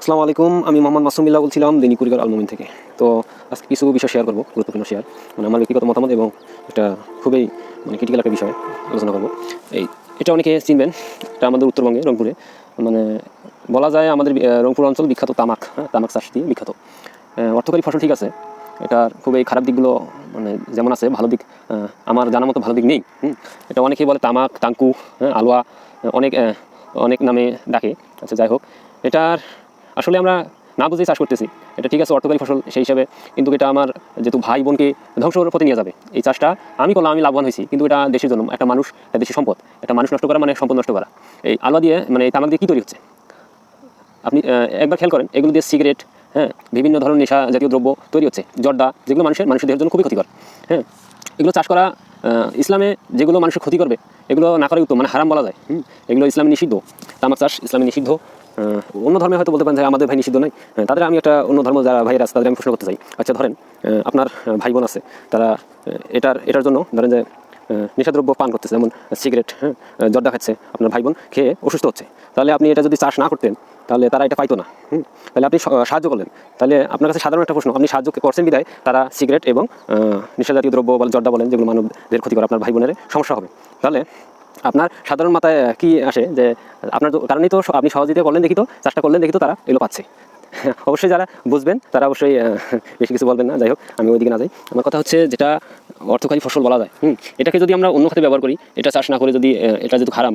আসসালামু আলাইকুম, আমি মোহাম্মদ মাসুমিল্লাহ বলছিলাম দিনী কুরিকার আলমমিন থেকে। তো আজকে কিছু বিষয় শেয়ার করব, গুরুত্বপূর্ণ শেয়ার মানে আমার ব্যক্তিগত মতামত এবং এটা খুবই মানে ক্রিটিক্যাল একটা বিষয় আলোচনা করব। এই, এটা অনেকে চিনবেন, এটা আমাদের উত্তরবঙ্গে, রংপুরে। মানে বলা যায় আমাদের রংপুর অঞ্চল বিখ্যাত তামাক হ্যাঁ তামাক চাষ দিয়ে বিখ্যাত। অর্থকরী ফসল ঠিক আছে, এটার খুবই খারাপ দিকগুলো মানে যেমন আছে, ভালো দিক আমার জানার মতো ভালো দিক নেই এটা অনেকেই বলে তামাক তাঙ্কু হ্যাঁ আলুয়া, অনেক অনেক নামে ডাকে। আচ্ছা যাই হোক, এটার আসলে আমরা না বুঝেই চাষ করতেছি। এটা ঠিক আছে অর্থকারী ফসল সেই হিসাবে কিন্তু এটা আমার যেহেতু ভাই বোনকে ধ্বংসর পথে নিয়ে যাবে এই চাষটা আমি করলাম আমি লাভবান হয়েছি কিন্তু এটা দেশের জন্য একটা মানুষ একটা দেশের সম্পদ একটা মানুষ নষ্ট করা মানে সম্পদ নষ্ট করা। এই আলুয়া দিয়ে মানে এই তামাক দিয়ে কী তৈরি হচ্ছে? আপনি একবার খেয়াল করেন এগুলো দিয়ে সিগারেট হ্যাঁ বিভিন্ন ধরনের নেশা জাতীয় দ্রব্য তৈরি হচ্ছে জর্দা যেগুলো মানুষের মানুষের দেহের জন্য খুবই ক্ষতিকর হ্যাঁ। এগুলো চাষ করা ইসলামে যেগুলো মানুষের ক্ষতি করবে এগুলো না করাই উত্তম মানে হারাম বলা যায় হুম, এগুলো ইসলামে নিষিদ্ধ তামাক চাষ ইসলামে নিষিদ্ধ অন্য ধর্মে হয়তো বলতে পারেন যে আমাদের ভাই নিষিদ্ধ নয় তাদের আমি একটা অন্য ধর্ম যারা ভাইয়ের আছে, তাদের আমি প্রশ্ন করতে চাই। আচ্ছা ধরেন আপনার ভাই বোন আছে, তারা এটার এটার জন্য ধরেন যে নেশাদ্রব্য পান করতেছে, যেমন সিগারেট হ্যাঁ জর্দা খাচ্ছে আপনার ভাই বোন, খেয়ে অসুস্থ হচ্ছে। তাহলে আপনি এটা যদি চাষ না করতেন, তাহলে তারা এটা পাইতো না, হুম। তাহলে আপনি সাহায্য করলেন। তাহলে আপনার কাছে সাধারণ একটা প্রশ্ন, আপনি সাহায্য করছেন বিদায় তারা সিগারেট এবং নেশাজাতীয় দ্রব্য বলেন, জর্দা বলেন, যেগুলো মানবদের ক্ষতি করে আপনার ভাই বোনের সমস্যা হবে। তাহলে আপনার সাধারণ মাথায় কি আসে যে আপনার কারণেই তো আপনি সহযোগিতা করলেন দেখি তো, চাষটা করলেন, দেখি তো তারা এগুলো পাচ্ছে। অবশ্যই যারা বুঝবেন, তারা অবশ্যই বেশি কিছু বলবেন না, যাই হোক, আমি ওইদিকে না যাই। আমার কথা হচ্ছে যেটা অর্থকারী ফসল বলা যায়, হুম, এটাকে যদি আমরা অন্য খাতে ব্যবহার করি, এটা চাষ না করে যদি এটা যদি হারাম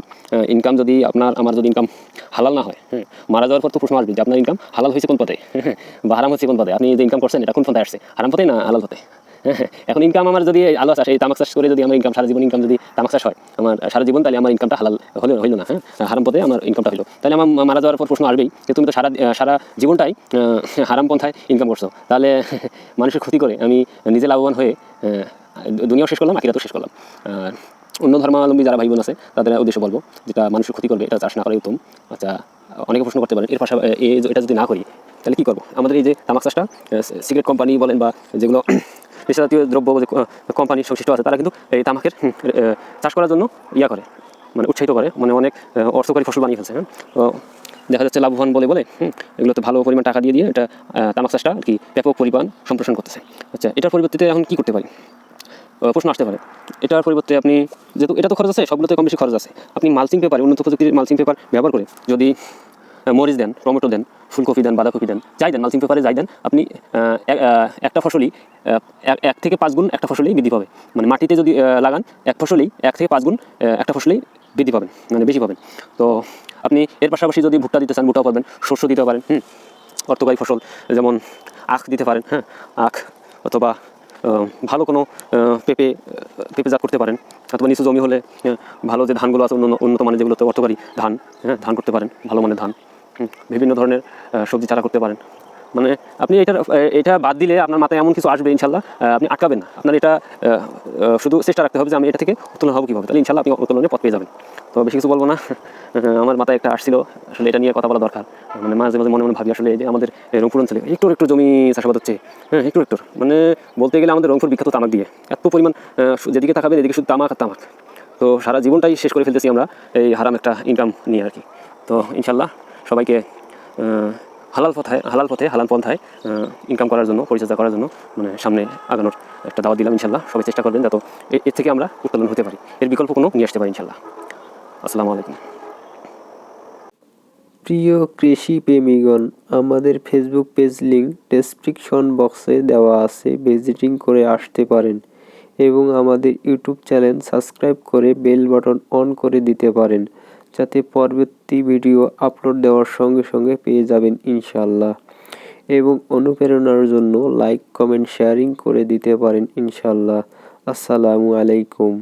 ইনকাম যদি আপনার, আমার যদি ইনকাম হালাল না হয় হ্যাঁ মারা যাওয়ার পর তো প্রশ্ন আসবে যে আপনার ইনকাম হালাল হয়েছে কোন পথে? বা হারাম হচ্ছে কোন পথে? আপনি যে ইনকাম করছেন, এটা কোন পথে আসছে? হারাম পথে না হালাল পথে? এখন ইনকাম আমার যদি আলু চাষ এই তামাক চাষ করে যদি আমার ইনকাম সারা জীবন ইনকাম যদি তামাক চাষ হয়, আমার সারা জীবন, তাহলে আমার ইনকামটা হালাল হলো, হইল না হ্যাঁ? হারাম পথে আমার ইনকামটা হলো তাহলে আমার মারা যাওয়ার পর প্রশ্ন আসবেই যে তুমি তো সারা সারা জীবনটাই হারাম পন্থায় ইনকাম করছ। তাহলে মানুষের ক্ষতি করে, আমি নিজে লাভবান হয়ে দুনিয়াও শেষ করলাম, আখিরাতও শেষ করলাম। আর অন্য ধর্মাবলম্বী যারা ভাই বোন আছে, তাদের উদ্দেশ্য বলব যেটা মানুষের ক্ষতি করবে, এটা চাষ না করাই উত্তম। আচ্ছা অনেকে প্রশ্ন করতে পারেন, এর পাশাপাশি এটা যদি না করি, তাহলে কী করব? আমাদের এই যে তামাক চাষটা সিগারেট কোম্পানি বলেন বা যেগুলো নেশাজাতীয় দ্রব্য কোম্পানি সংশ্লিষ্ট আছে, তারা কিন্তু এই তামাকের চাষ করার জন্য ইয়া করে মানে উৎসাহিত করে মানে অনেক অর্থকরী ফসল বানিয়ে ফেলছে হ্যাঁ। দেখা যাচ্ছে লাভবান বলে বলে এগুলোতে ভালো পরিমাণ টাকা দিয়ে দিয়ে এটা তামাক চাষটা আর কি ব্যাপক পরিমাণ সম্প্রসারণ করতেছে। আচ্ছা এটার পরিবর্তে এখন কী করতে পারি? প্রশ্ন আসতে পারে। এটার পরিবর্তে আপনি যেহেতু এটা তো খরচ আছে, সবগুলোতে কম বেশি খরচ আছে, আপনি মালচিং পেপার উন্নত প্রযুক্তির মালচিং পেপার ব্যবহার করে যদি মরিচ দেন, টমেটো দেন, ফুলকপি দেন, বাঁধাকপি দেন, যাই দেন মালচিং পেপারে যাই দেন, আপনি এক- একটা ফসলই এক- থেকে পাঁচ গুণ একটা ফসলেই বৃদ্ধি পাবে। মানে মাটিতে যদি লাগান, এক ফসলেই এক থেকে পাঁচ গুণ একটা ফসলেই বৃদ্ধি পাবেন মানে বেশি পাবেন। তো আপনি এর পাশাপাশি যদি ভুট্টা দিতে চান, ভুট্টাও পারবেন শস্য দিতে পারেন, হুম, অর্থকারী ফসল, যেমন আখ দিতে পারেন হ্যাঁ আখ অথবা ভালো কোনো পেঁপে পেঁপে জাত করতে পারেন, অথবা নিচু জমি হলে ভালো যে ধানগুলো আছে উন্নত মানের যেগুলোতে অর্থকারী ধান হ্যাঁ ধান করতে পারেন, ভালো মানের ধান। বিভিন্ন ধরনের সবজি চারা করতে পারেন। মানে আপনি এটা এটা বাদ দিলে আপনার মাথায় এমন কিছু আসবে ইনশাল্লাহ আপনি আটকাবেন না। আপনার এটা শুধু চেষ্টা রাখতে হবে যে আমি এটা থেকে উত্তোলন হব কীভাবে। তাহলে ইনশাল্লাহ আপনি উত্তোলনের পথ পেয়ে যাবেন। তো বেশি কিছু বলব না। আমার মাথায় একটা আসছিল, আসলে এটা নিয়ে কথা বলা দরকার। মানে মাঝে মাঝে মনে মনে ভাবি আসলে যে আমাদের রংপুর অঞ্চলে একটু একটু জমি চাষাবাদ হচ্ছে। হ্যাঁ একটু একটু মানে বলতে গেলে আমাদের রংপুর বিখ্যাত তামাক দিয়ে। এত পরিমাণ যেদিকে তাকাবেন এদিকে শুধু তামাক আর তামাক। তো সারা জীবনটাই শেষ করে ফেলতেছি আমরা এই হারাম একটা ইনকাম নিয়ে আর কি। তো ইনশাল্লাহ সবাইকে হালাল পথায়, হালাল পথে, হালাল পন্থায় ইনকাম করার জন্য, পরিচর্যা করার জন্য মানে সামনে আগানোর একটা দাওয়া দিলাম ইনশাল্লাহ সবাই চেষ্টা করবেন যাতে এর থেকে আমরা উত্তোলন হতে পারি। এর বিকল্প কোনো নিয়ে আসতে পারি ইনশাল্লাহ আসসালামু আলাইকুম। প্রিয় কৃষি প্রেমীগণ, আমাদের ফেসবুক পেজ লিঙ্ক ডেসক্রিপশন বক্সে দেওয়া আছে। ভিজিটিং করে আসতে পারেন এবং আমাদের ইউটিউব চ্যানেল সাবস্ক্রাইব করে বেল বাটন অন করে দিতে পারেন। যাতে পরবর্তী ভিডিও আপলোড দেওয়ার সঙ্গে সঙ্গে পেয়ে যাবেন ইনশাল্লাহ এবং অনুপ্রেরণার জন্য লাইক কমেন্ট শেয়ারিং করে দিতে পারেন ইনশাল্লাহ আসসালামু আলাইকুম।